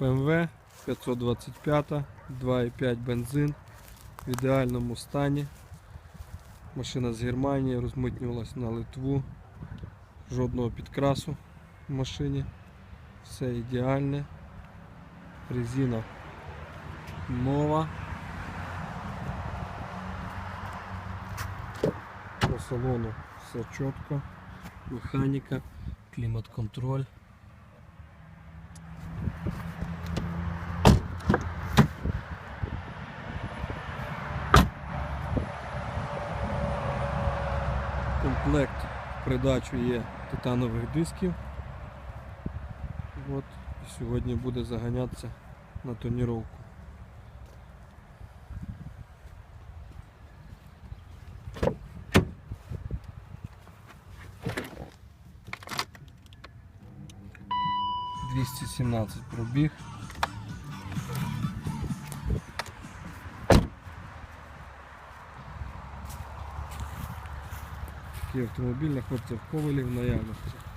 BMW 525, 2,5 бензин в ідеальному стані. Машина з Германії розмитнювалась на Литву. Жодного підкрасу в машині. Все ідеальне. Резина нова. По салону все чітко. Механіка, клімат-контроль. Комплект придачу є титанових дисків. От, і сьогодні буде заганятися на тоніровку. Двісті сімнадцять пробіг. Такий автомобіль хлопців ковалі, в наявності.